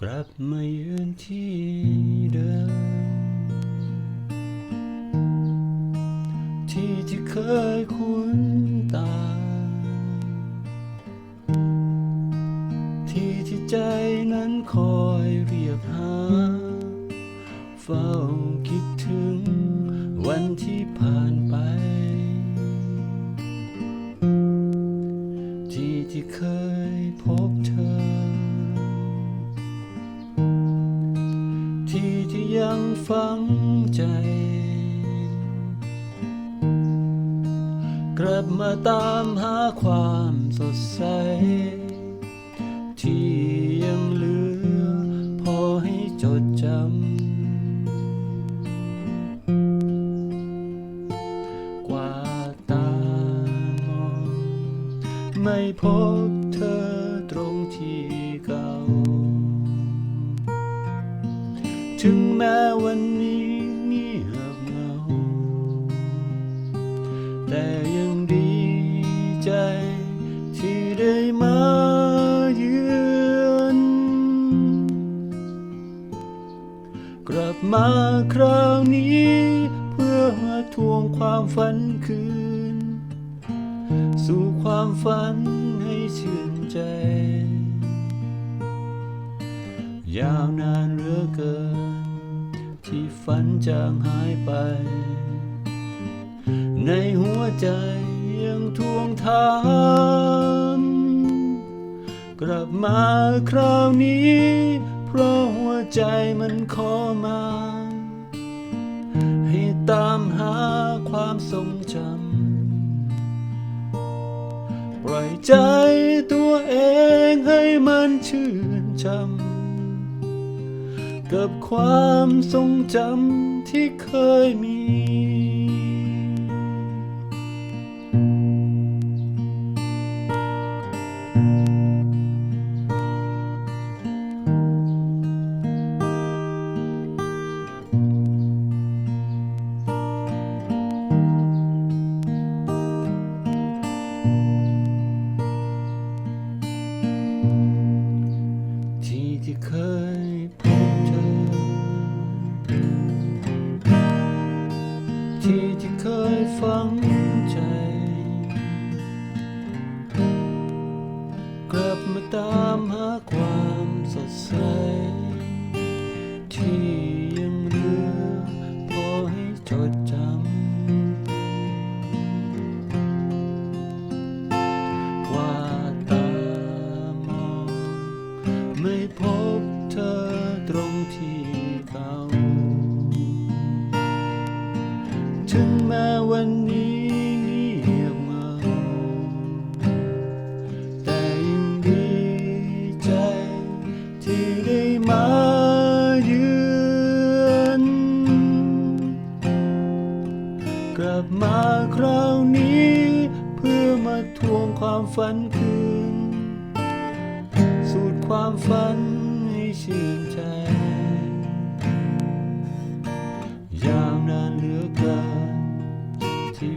กลับมายืนที่เดิม ที่ที่เคยคุ้นตา ที่ที่ใจนั้นคอยเรียกหา เฝ้าคิดถึงวันที่ผ่านไป ฟังฝังใจ กลับมาตามหาความสดใส ที่ยังเหลือ พอให้จดจำ กว่าตามอง ไม่พบเธอ ถึงแม้วันนี้เงียบเหงา แต่ยังดีใจที่ได้มาเยือนกลับมาคราวนี้ เพื่อมาทวงความฝันคืน สู่ความฝันให้ชื่นใจ ยาวนานเหลือเกิน ที่ฝันจางหายไป ในหัวใจยังทวงถามกลับมาคราวนี้ เพราะหัวใจมันขอมา ให้ตามหาความทรงจำปล่อยใจตัวเองให้มันชื่นชำ กับความทรงจำที่เคยมี ที่ที่เคยฝังใจ กลับมาตามหาความสดใส ที่ยังเหลือพอให้จดจำ ว่าตามอง ไม่พบเธอ ฝันคืน สูตรความฝันให้ชื่นใจ ยาวนานเหลือเกินที่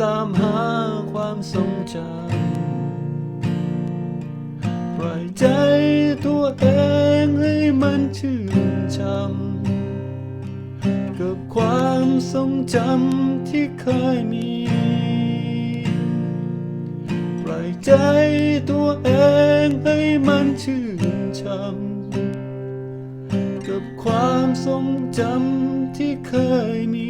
ตามหาความทรงจำปล่อยใจตัวเองให้มันชื่นชำกับความทรงจำที่เคยมีปล่อยใจตัวเองให้มันชื่นชำกับความทรงจำที่เคยมี